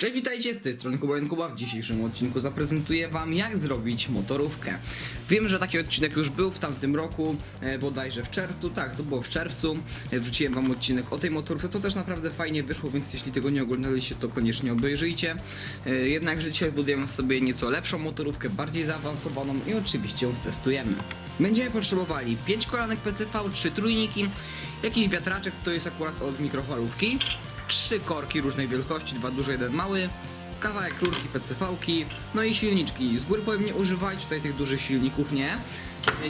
Cześć, witajcie, z tej strony Kuba Kuba. W dzisiejszym odcinku zaprezentuję wam jak zrobić motorówkę. Wiem, że taki odcinek już był w tamtym roku, e, bodajże w czerwcu, tak, to było w czerwcu. E, wrzuciłem wam odcinek o tej motorówce, to też naprawdę fajnie wyszło, więc jeśli tego nie oglądaliście, to koniecznie obejrzyjcie. E, jednakże dzisiaj budujemy sobie nieco lepszą motorówkę, bardziej zaawansowaną i oczywiście ją stestujemy. Będziemy potrzebowali 5 kolanek PCV, 3 trójniki, jakiś wiatraczek, to jest akurat od mikrofalówki, trzy korki różnej wielkości, dwa duże, jeden mały, kawałek rurki PCV-ki, no i silniczki. Z góry powiem nie używajcie tutaj tych dużych silników, nie.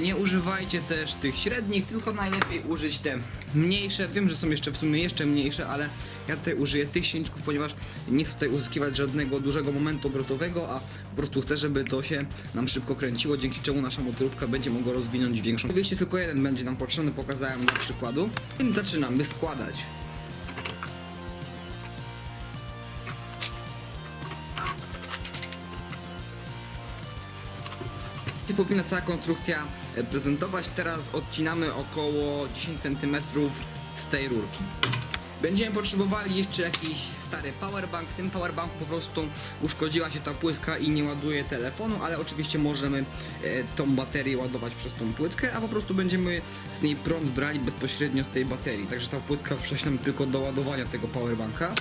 Nie używajcie też tych średnich, tylko najlepiej użyć te mniejsze. Wiem, że są jeszcze w sumie jeszcze mniejsze, ale ja tutaj użyję tych silniczków, ponieważ nie chcę tutaj uzyskiwać żadnego dużego momentu obrotowego, a po prostu chcę, żeby to się nam szybko kręciło, dzięki czemu nasza motorówka będzie mogła rozwinąć większą. Oczywiście tylko jeden będzie nam potrzebny, pokazałem dla przykładu. Więc zaczynamy składać. Się powinna cała konstrukcja e, prezentować. Teraz odcinamy około 10 cm z tej rurki. Będziemy potrzebowali jeszcze jakiś stary powerbank. W tym powerbanku po prostu uszkodziła się ta płytka i nie ładuje telefonu, ale oczywiście możemy e, tą baterię ładować przez tą płytkę, a po prostu będziemy z niej prąd brali bezpośrednio z tej baterii. Także ta płytka prześlemy tylko do ładowania tego powerbanka.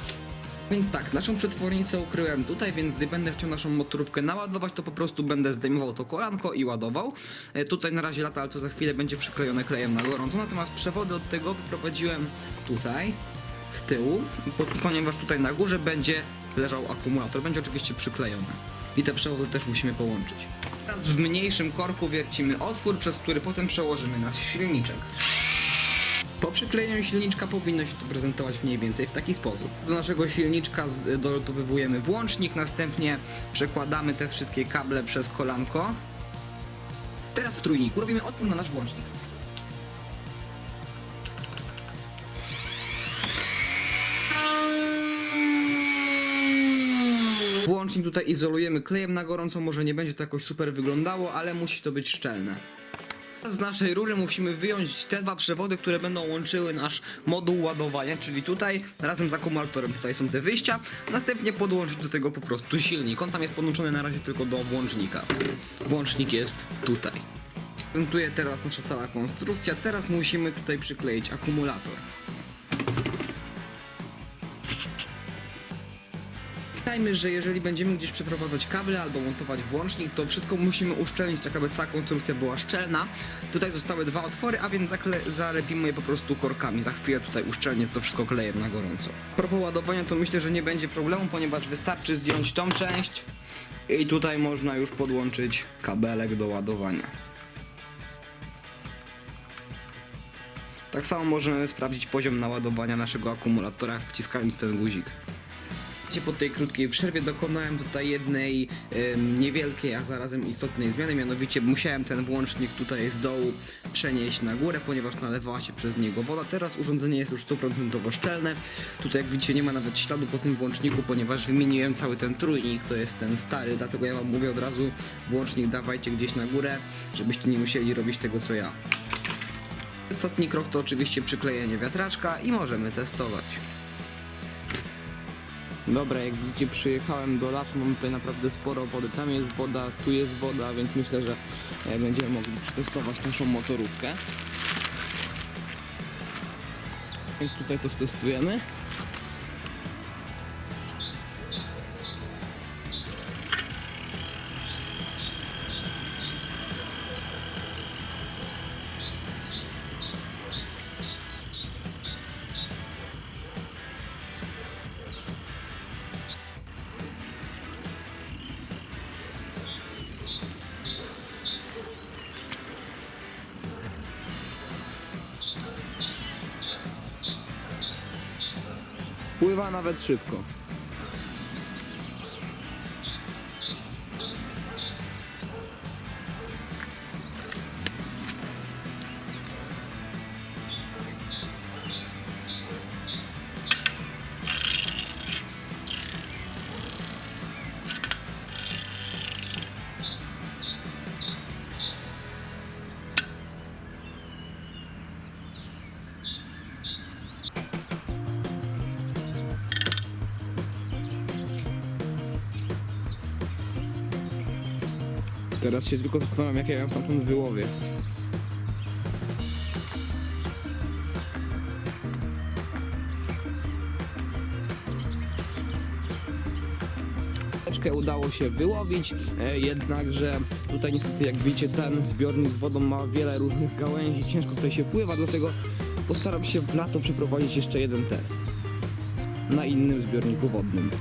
Więc tak, naszą przetwornicę ukryłem tutaj, więc gdy będę chciał naszą motorówkę naładować, to po prostu będę zdejmował to kolanko i ładował. E, tutaj na razie lata, ale to za chwilę będzie przyklejone klejem na gorąco. Natomiast przewody od tego wyprowadziłem tutaj, z tyłu, po- ponieważ tutaj na górze będzie leżał akumulator. Będzie oczywiście przyklejony. I te przewody też musimy połączyć. Teraz w mniejszym korku wiercimy otwór, przez który potem przełożymy nasz silniczek. Po przyklejeniu silniczka powinno się to prezentować mniej więcej w taki sposób. Do naszego silniczka dolotowywujemy włącznik, następnie przekładamy te wszystkie kable przez kolanko. Teraz w trójniku robimy otwór na nasz włącznik. Włącznik tutaj izolujemy klejem na gorąco, może nie będzie to jakoś super wyglądało, ale musi to być szczelne. Z naszej rury musimy wyjąć te dwa przewody, które będą łączyły nasz moduł ładowania, czyli tutaj razem z akumulatorem, tutaj są te wyjścia, następnie podłączyć do tego po prostu silnik. On tam jest podłączony na razie tylko do włącznika. Włącznik jest tutaj. Prezentuje teraz nasza cała konstrukcja, teraz musimy tutaj przykleić akumulator. Pamiętajmy, że jeżeli będziemy gdzieś przeprowadzać kable albo montować włącznik, to wszystko musimy uszczelnić, tak aby cała konstrukcja była szczelna. Tutaj zostały dwa otwory, a więc zalepimy je po prostu korkami. Za chwilę tutaj uszczelnię to wszystko klejem na gorąco. Propos ładowania, to myślę, że nie będzie problemu, ponieważ wystarczy zdjąć tą część i tutaj można już podłączyć kabelek do ładowania. Tak samo możemy sprawdzić poziom naładowania naszego akumulatora wciskając ten guzik. Wiecie, Po tej krótkiej przerwie dokonałem tutaj jednej em, niewielkiej, a zarazem istotnej zmiany, mianowicie musiałem ten włącznik tutaj z dołu przenieść na górę, ponieważ nalewała się przez niego woda. Teraz urządzenie jest już 100% szczelne. Tutaj jak widzicie nie ma nawet śladu po tym włączniku, ponieważ wymieniłem cały ten trójnik, to jest ten stary, dlatego ja wam mówię od razu włącznik dawajcie gdzieś na górę, żebyście nie musieli robić tego co ja. Ostatni krok to oczywiście przyklejenie wiatraczka i możemy testować. Dobra, jak widzicie przyjechałem do lasu, mam tutaj naprawdę sporo wody. Tam jest woda, tu jest woda, więc myślę, że e, będziemy mogli przetestować naszą motorówkę. Więc tutaj to stestujemy. Pływa nawet szybko. Teraz się tylko zastanawiam, jak ja ją stamtąd wyłowię. Udało się wyłowić, e, jednakże tutaj niestety jak widzicie ten zbiornik z wodą ma wiele różnych gałęzi, ciężko tutaj się pływa, dlatego postaram się w lato przeprowadzić jeszcze jeden test na innym zbiorniku wodnym.